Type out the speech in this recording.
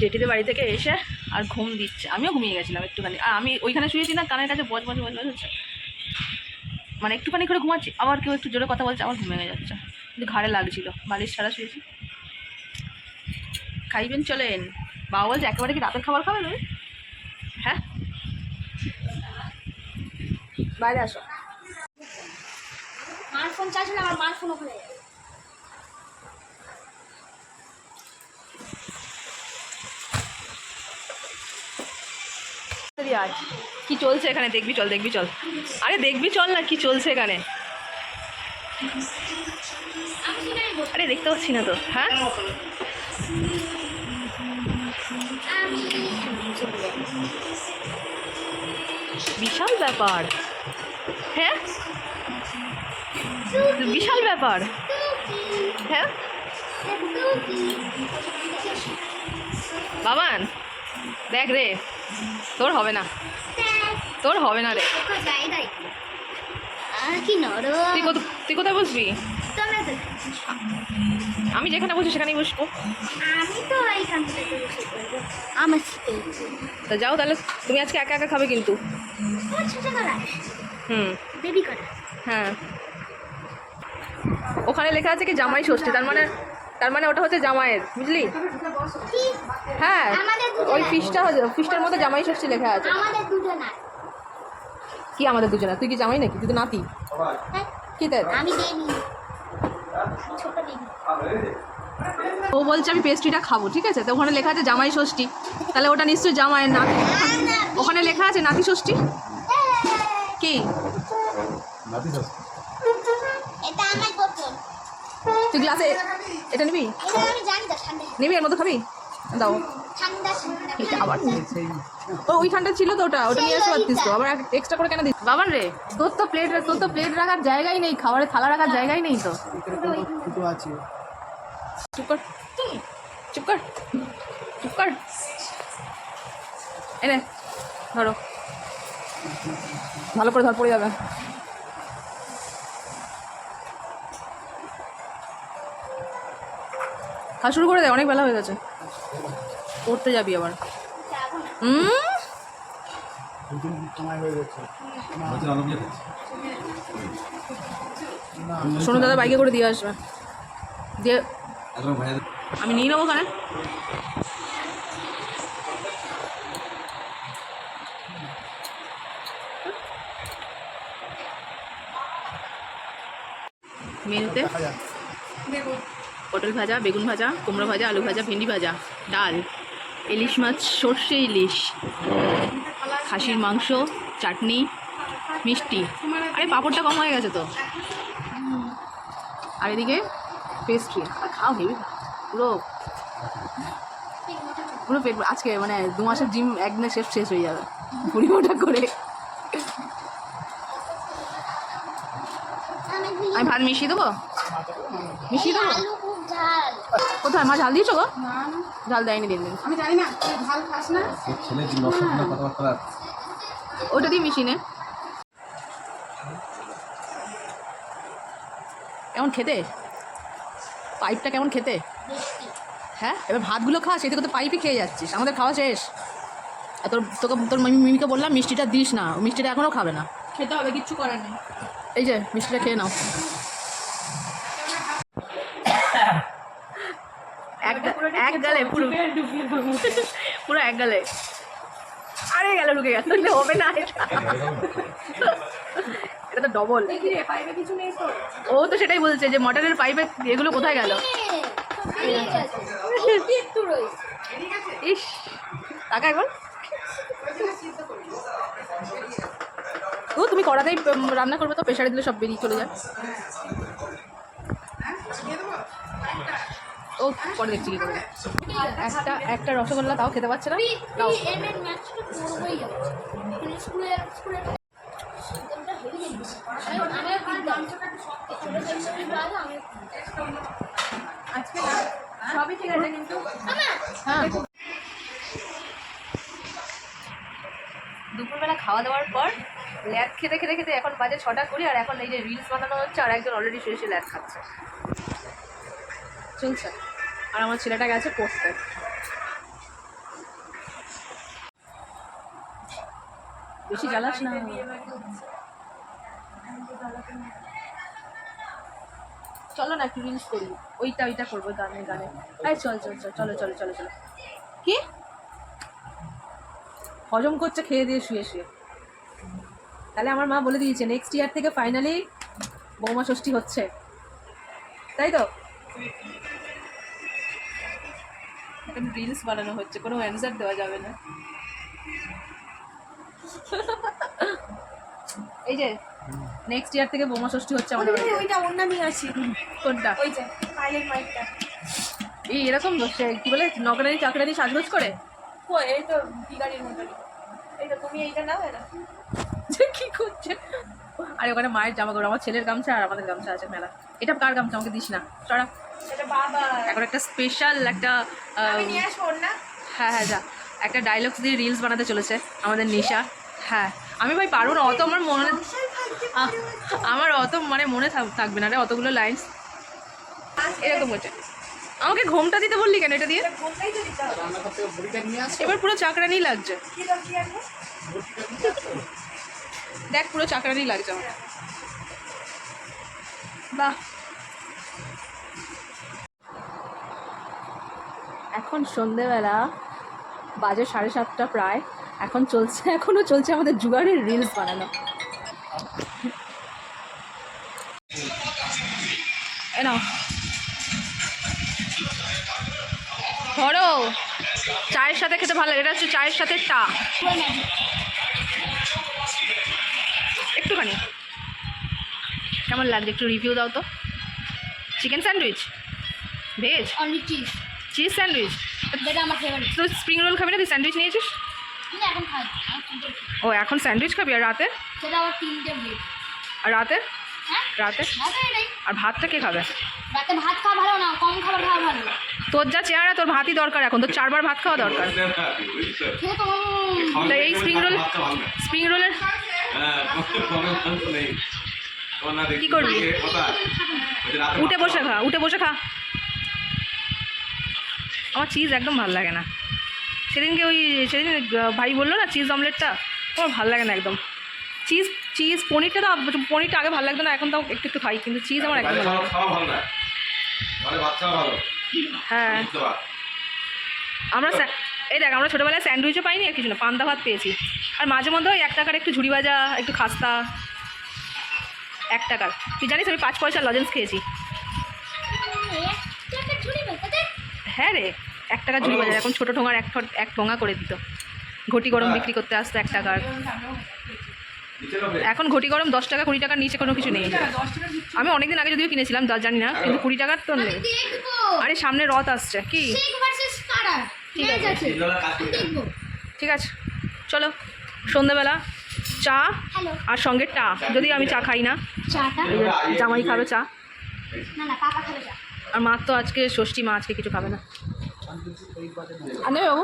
জেঠিদের বাড়ি থেকে এসে আর ঘুম দিচ্ছে। আমিও ঘুমিয়ে গেছিলাম একটুখানি। আর আমি ওইখানে শুয়েছি না, কানের কাছে বজ বজ বজ বজ হচ্ছে। মানে একটুখানি করে ঘুমাচ্ছি, আবার কেউ একটু জোরে কথা বলছে, আবার ঘুমিয়ে যাচ্ছে। কিন্তু ঘাড়ে লাগছিল, বালিশ ছাড়া শুয়েছি। খাইবেন, চলেন। বাবা বলছে, একেবারে কি রাতের খাবার খাবেন হ্যাঁ? বাইরে আসো। মার ফোন চার্জ হলে আমার মার ফোন ওখানে। তাড়াতাড়ি কি চলছে এখানে? দেখবি চল দেখবি চল। আরে দেখবি চল না, কি চলছে এখানে? আরে দেখতে পাচ্ছি না তো। হ্যাঁ? বিশাল ব্যাপার। হ্যাঁ? বিশাল ব্যাপার। হ্যাঁ? বাবান, দেখ রে। তোর হবে না। তোর হবে না রে। তুই তুই কোথায় বসবি? আমি যেখানে বসি সেখানেই বসবো। তো যাও তাহলে, তুমি আজকে একা একা খাবে কিন্তু। হুম। হ্যাঁ। ওখানে লেখা আছে কি, জামাই ষষ্ঠী, তার মানে তার মানে ওটা হচ্ছে জামাইয়ের বুঝলি? কি হ্যাঁ। ওই ফিসটা ফিসটার মধ্যে জামাই ষষ্ঠী লেখা আছে। আমাদের কি আমাদের দুজনে তুই কি জামাই নাকি? তুই তো নাতি। হ্যাঁ, কি তাই? ও বলছে আমি পেস্ট্রিটা খাব ঠিক আছে? তো ওখানে লেখা আছে জামাই ষষ্ঠী। তাহলে ওটা নিশ্চয়ই জামাইয়ের নাতি। ওখানে লেখা আছে নাতি ষষ্ঠী? কি? এটা আমার বোতল তুই গ্লাসে এটা নিবি? এটা আমি জানি তো ঠান্ডা নিবি এর মধ্যে খাবি? দাও। ঠান্ডা ঠান্ডা। এটা আবার ও ওই ঠান্ডা ছিল তো ওটা। ওটা নিয়ে আসতে পারতিস তো। আবার এক্সট্রা করে কেন দিস? বাবান রে তোর তো প্লেট তোর তো প্লেট রাখার জায়গাই নেই খাবারের থালা রাখার জায়গাই নেই তো। চুপ কর। চুপ কর। চুপ কর। এনে ধরো। ভালো করে ধর পড়ে যাবে। খাওয়া শুরু করে দে, অনেক বেলা হয়ে গেছে। পড়তে যাবি আবার। হুম? শোনো দাদা বাইকে করে দিয়ে আসবে। দিয়ে আমি নিয়ে নেব ওখানে। মেনুতে। পটল ভাজা, বেগুন ভাজা, কুমড়ো ভাজা, আলু ভাজা, ভেন্ডি ভাজা, ডাল, ইলিশ মাছ, সর্ষে ইলিশ, খাসির মাংস, চাটনি, মিষ্টি। আরে, পাঁপড়টা কম হয়ে গেছে তো। আর এদিকে পেস্ট্রি খাও হেবি পুরো পুরো পেট আজকে মানে দু মাসের জিম একদিনে শেষ শেষ হয়ে যাবে। ভুড়ি মোটা করে। আমি ভাত মিশিয়ে দেবো? মিশিয়ে দেবো? ঝাল কোথায়? মা ঝাল দিয়েছ গো? ঝাল দেয়নি দিন দিন। আমি জানি না ঝাল খাস না। ছেলে নষ্ট কথাবার্তা ওটা দিয়ে মিশিয়ে নে। কেমন খেতে? পাইপটা কেমন খেতে? হ্যাঁ এবার ভাতগুলো খাস এতে তো পাইপই খেয়ে যাচ্ছিস। আমাদের খাওয়া শেষ। আর তোর তোকে তোর মিমিকে বললাম মিষ্টিটা দিস না। মিষ্টিটা এখনও খাবে না। খেতে হবে কিচ্ছু করার নেই। এই যে মিষ্টিটা খেয়ে নাও। এক গালে পুরো। পুরো এক গালে। আরে গেলে ঢুকে এটা হবে না এটা। এটা তো ডবল ও তো সেটাই বলছে যে মটরের পাইপে এগুলো কোথায় গেল? ইস। টাকা একবার ও তুমি কড়াতেই রান্না করবে তো প্রেশারে দিলে সব বেরিয়ে চলে যায়। ও পরে দেখছি কি করবে। একটা একটা রসগোল্লা তাও খেতে পারছে না। তাও আজকে সবই ঠিক আছে কিন্তু। হ্যাঁ। দুপুরবেলা খাওয়া দাওয়ার পর ল্যাদ খেতে খেতে খেতে এখন বাজে ছটা করি আর এখন এই যে রিলস বানানো হচ্ছে আর একজন অলরেডি শুয়ে ল্যাদ খাচ্ছে। চলছে। আর আমার ছেলেটা গেছে পড়তে। বেশি জ্বালাস না। চলো না একটু রিলস করি। ওইটা ওইটা করব গানে গানে। আরে চল চল চল, চলো চলো চলো চলো। কি? হজম করছে, খেয়ে দিয়ে শুয়ে শুয়ে। তাহলে আমার মা বলে দিয়েছে নেক্সট ইয়ার থেকে ফাইনালি বৌমা ষষ্ঠী হচ্ছে। তাই তো? এখন রিলস বানানো হচ্ছে কোনো অ্যান্সার দেওয়া যাবে না। এই যে নেক্সট ইয়ার থেকে বোমা ষষ্ঠী হচ্ছে আমাদের। ওইটা অন্য নিয়ে আসি। কোনটা? ওই যে পাইলেট মাইকটা এই এরকম কি বলে নকরানি চাকরানি সাজগোজ করে? ও এই তো বিগাড়ির মতো এই তো তুমি এইটা নাও এটা যে কি করছে? আরে ওখানে মায়ের জামা কাপড় আমার ছেলের গামছা আর আমাদের গামছা আছে মেলা। এটা কার গামছা? আমাকে দিস না। চড়া। সেটা এখন একটা স্পেশাল একটা হ্যাঁ হ্যাঁ যা। একটা ডায়লগস দিয়ে রিলস বানাতে চলেছে আমাদের নিশা। হ্যাঁ। আমি ভাই পারব না অত আমার মনে আমার অত মানে মনে থাক- থাকবে না রে অতগুলো লাইন্স এরকম হচ্ছে আমাকে ঘোমটা দিতে বললি কেন এটা দিয়ে? এটা ঘুমটাই তো দিতে হবে। রান্না করতে বড়িটা নিয়ে আসো। এবার পুরো চাকরানি লাগছে। দেখ, পুরো চাকরানি লাগছে আমার। বাহ। এখন সন্ধেবেলা, বাজে সাড়ে সাতটা প্রায়। এখন চলছে, এখনও চলছে আমাদের জুগারের রিলস বানানো। নাও। ধরো। চায়ের সাথে খেতে ভালো লাগে, এটা হচ্ছে চায়ের সাথে টা। কেমন লাগছে? একটু রিভিউ দাও তো। Chicken sandwich veg only cheese cheese sandwich যেটা আমার ফেভারিট তুই স্প্রিং রোল খাবি না? তুই স্যান্ডউইচ নিয়েছিস? কিন্তু এখন খাই ও এখন স্যান্ডউইচ খাবি? আর রাতে? সেটা আবার তিনটে ব্রেড আর রাতে? হ্যাঁ? রাতে? আর ভাতটা কে খাবে? রাতে ভাত খাওয়া ভালো না কম খাবার খাওয়া ভালো। তোর যা চেহারা তোর ভাতই দরকার এখন। তোর চারবার ভাত খাওয়া দরকার। তা। এই স্প্রিং রোল স্প্রিং রোলের কি করবি? উঠে বসে খা উঠে বসে খা। আমার চিজ একদম ভালো লাগে না। সেদিনকে ওই সেদিন ভাই বলল না চিজ অমলেটটা আমার ভালো লাগে না একদম। চিজ চিজ পনিরটা তো পনিরটা আগে ভালো লাগতো না এখন তো একটু একটু খাই কিন্তু চিজ আমার একদম ভালো না। হ্যাঁ। আমরা এই দেখ আমরা ছোটোবেলায় স্যান্ডউইচও পাইনি আর কিছু না পান্তা ভাত পেয়েছি। আর মাঝে মধ্যে ওই এক টাকার একটু ঝুড়ি ভাজা একটু খাস্তা এক টাকার। তুই জানিস আমি পাঁচ পয়সার লজেন্স খেয়েছি। হ্যাঁ রে এক টাকা ঝুড়ি বাজার। এখন ছোটো ঠোঙার এক এক ঠোঙা করে দিত। ঘটি গরম বিক্রি করতে আসতো এক টাকার। এখন ঘটি গরম দশ টাকা কুড়ি টাকার নিচে কোনো কিছু নেই। আমি অনেকদিন আগে যদিও কিনেছিলাম যা জানি না কিন্তু কুড়ি টাকার তো নেই। আরে সামনে রথ আসছে কি? ঠিক আছে। আছে। ঠিক আছে। চলো সন্ধেবেলা চা আর সঙ্গে টা যদি আমি চা খাই না। জামাই খাবে চা। না না পাপা খাবে চা। আর মা তো আজকে ষষ্ঠী মা আজকে কিছু খাবে না। বাবু